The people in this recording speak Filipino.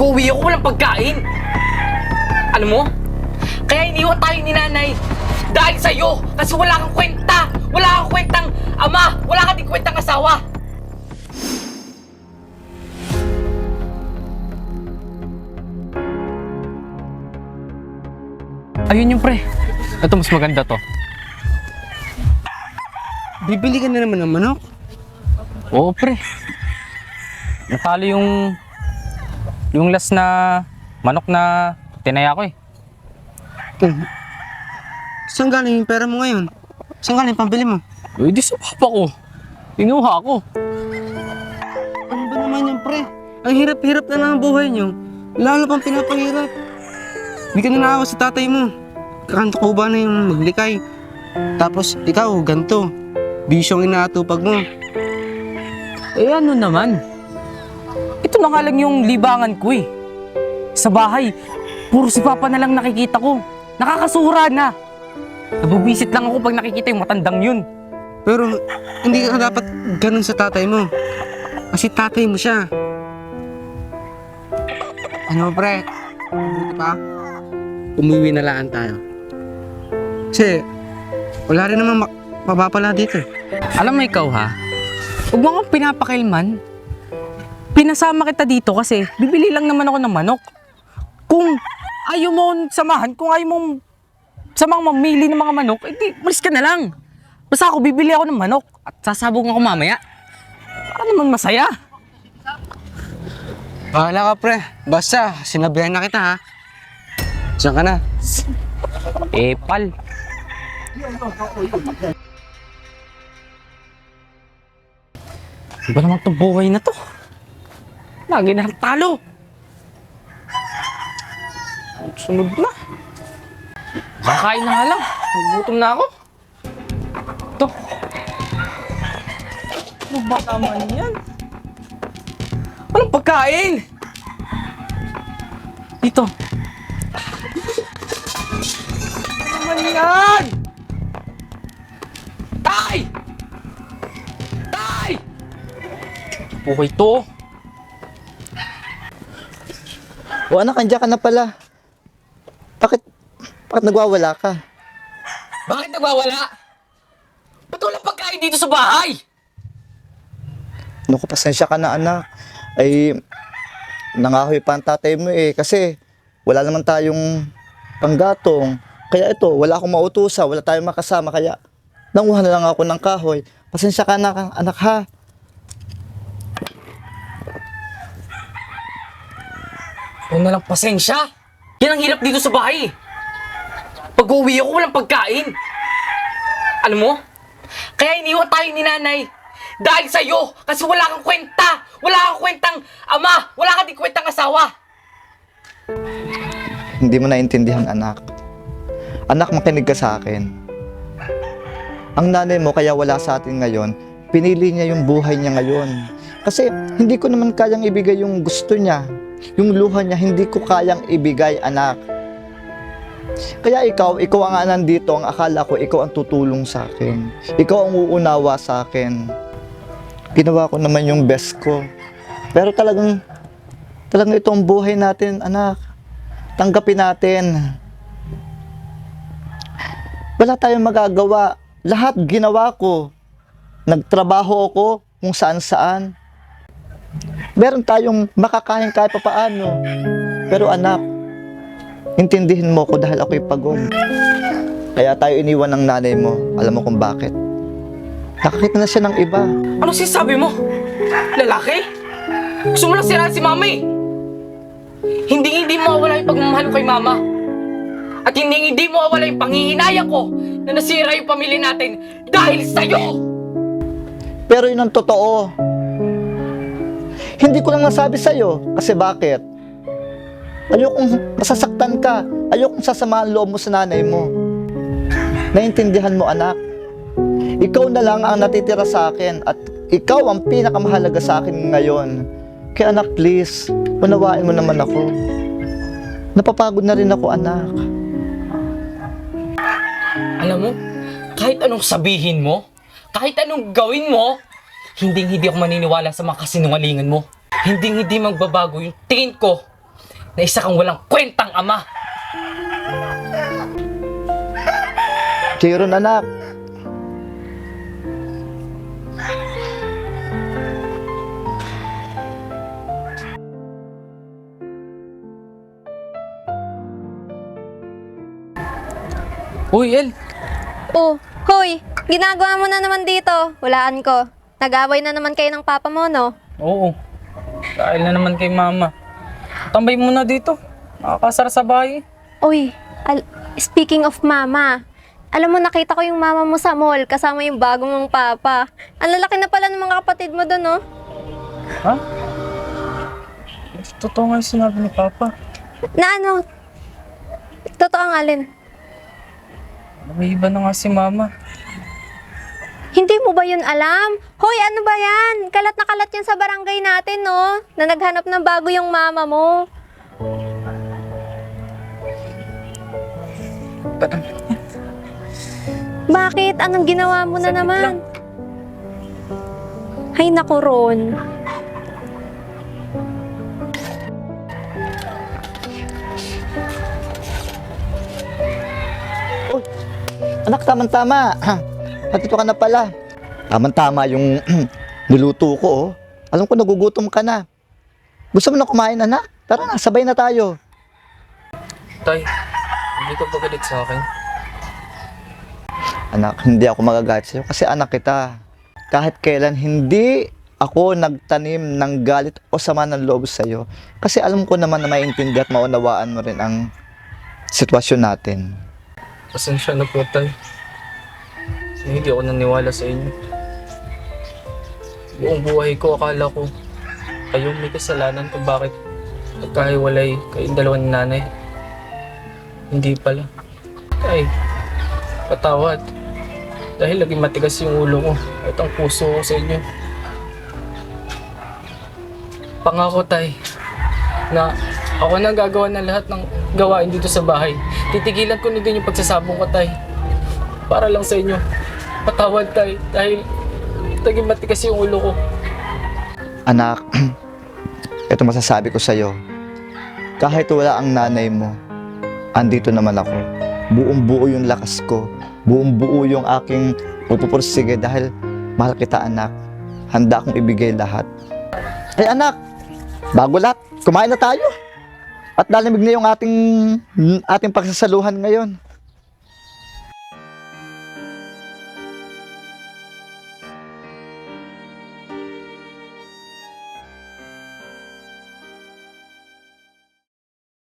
Pag-uwi ako, walang pagkain. Alam mo, kaya iniwan tayo ni nanay dahil sa'yo. Kasi wala kang kwenta. Wala kang kwentang ama. Wala kang din kwentang asawa. Ayun yung pre. Ito mas maganda to. Bibili ka na naman ng manok. Oo, pre. Natalo yung... Yung last na manok na tinaya ko eh. Hmm. Saan galing yung pera mo ngayon? Saan galing pambili mo? Uy, di sa papa ko. Kinuha ko. Ano ba naman yung pre? Ang hirap-hirap na lang ang buhay niyo. Lalo pang pinapahirap. Hindi ka na naawa sa tatay mo. Kakanto ko ba na yung maglikay? Tapos ikaw, ganto. Bisyong inaatupag mo. Eh ano naman? Ito na nga lang yung libangan ko eh. Sa bahay, puro si Papa na lang nakikita ko. Nakakasura na. Nabubisit lang ako pag nakikita yung matandang yun. Pero hindi ka dapat ganun sa tatay mo. Kasi tatay mo siya. Ano pre? Buti pa? Umuwi na lang tayo. Kasi wala rin naman mapapala dito. Alam mo ikaw ha, huwag mo akong pinapakailman. Pinasama kita dito kasi bibili lang naman ako ng manok. Kung ayaw mo samahan, kung ayaw mo samang mamili ng mga manok, edi malis ka na lang. Basta ako bibili ako ng manok at sasabog ako mamaya. Para naman masaya. Bahala ka pre. Basta, sinabihan na kita ha. Diyan ka na. Eh, pal. Ano ba naman itong buhay na to? Lagi na talo. Sunod na. Kakain na nga lang. Nagutom na ako. Ito. Ano ba naman yan? Walang pagkain! Dito. Ano naman yan? Tay! Tay! Buhay to. O anak, andyan ka na pala. Bakit, bakit nagwawala ka? Bakit nagwawala? Ba't walang pagkain dito sa bahay? Naku, pasensya ka na anak. Ay, nangahoy pa ang tatay mo eh. Kasi wala naman tayong panggatong. Kaya ito, wala akong mautusa, wala tayong makasama. Kaya nanguha na lang ako ng kahoy. Pasensya ka na, anak ha. Huwag na lang pasensya. Yan ang hirap dito sa bahay. Pag uwi ako, walang pagkain. Alam mo? Kaya iniwan tayo ni nanay. Dahil sa'yo. Kasi wala kang kwenta. Wala kang kwentang ama. Wala kang kwentang asawa. Hindi mo naintindihan anak. Anak, makinig ka sa akin. Ang nanay mo kaya wala sa atin ngayon, pinili niya yung buhay niya ngayon. Kasi hindi ko naman kayang ibigay yung gusto niya. Yung luha niya, hindi ko kayang ibigay, anak. Kaya ikaw, ikaw ang nandito, ang akala ko, ikaw ang tutulong sa akin. Ikaw ang uunawa sa akin. Ginawa ko naman yung best ko. Pero talagang, talagang ito ang buhay natin, anak tanggapin natin. Wala tayong magagawa. Lahat ginawa ko. Nagtrabaho ako kung saan-saan. Meron tayong makakain kahit papaano. Pero anak, intindihin mo ko dahil ako'y pagod. Kaya tayo iniwan ng nanay mo. Alam mo kung bakit. Nakakita na siya ng iba. Ano sinasabi mo? Lalaki? Gusto mo lang siraan si mami. Hindi hindi mawawala yung pagmamahal ko kay mama. At hindi hindi mawawala yung panghihinayang ko na nasira yung pamilya natin dahil sa'yo! Pero yun ang totoo. Hindi ko lang nasabi sa'yo. Kasi bakit? Ayokong masasaktan ka. Ayokong sasamahan loob mo sa nanay mo. Naintindihan mo, anak. Ikaw na lang ang natitira sa akin at ikaw ang pinakamahalaga sa akin ngayon. Kaya anak, please, unawain mo naman ako. Napapagod na rin ako, anak. Alam mo, kahit anong sabihin mo, kahit anong gawin mo, hindi hindi ako maniniwala sa mga kasinungalingan mo. Hindi hindi magbabago yung tingin ko na isa kang walang kwentang ama. Chiron anak, Uy, El, Oh, hoy, ginagawa mo na naman dito. Walaan ko. Nag-away na naman kayo ng papa mo, no? Oo. Dahil na naman kay mama. Tambay muna dito. Nakakasar sa bahay. Uy, al- speaking of mama, alam mo nakita ko yung mama mo sa mall kasama yung bago mong papa. Ang lalaki na pala ng mga kapatid mo doon, no? Ha? Totoo nga yung sinabi ni Papa. Na ano? Totoo ang alin. May iba na nga si Mama. Hindi mo ba yun alam? Hoy, ano ba yan? Kalat na kalat yan sa barangay natin, no? Na naghanap ng bago yung mama mo. Bakit? Anong ginawa mo na Saglit naman? lang. Ay, naku, Ron. anak tama-tama. Hatito ka na pala. Tama-tama yung niluto ko oh. Alam ko nagugutom ka na. Gusto mo na kumain anak? Tara na, sabay na tayo. Tay, hindi ka ba galit sa akin? Anak, hindi ako magagalit sa'yo kasi anak kita. Kahit kailan hindi ako nagtanim ng galit o sama ng loob sa'yo. Kasi alam ko naman na maintindihan at maunawaan mo rin ang sitwasyon natin. Pasensya na po, Tay. Kasi hindi ako naniwala sa inyo. Buong buhay ko, akala ko kayo may kasalanan kung bakit nagkahiwalay kayong dalawa ni nanay. Hindi pala. Tay, patawad. Dahil laging matigas yung ulo ko at ang puso ko sa inyo. Pangako, Tay, na ako na gagawa ng lahat ng gawain dito sa bahay. Titigilan ko na yung pagsasabong ko, Tay. Para lang sa inyo. Patawad, Tay, dahil naging matigas yung ulo ko. Anak, ito masasabi ko sa'yo. Kahit wala ang nanay mo, andito naman ako. Buong buo yung lakas ko. Buong buo yung aking pagpupursige dahil mahal kita anak. Handa akong ibigay lahat. Ay anak, bago lahat, kumain na tayo. At lalamig na yung ating, ating pagsasaluhan ngayon.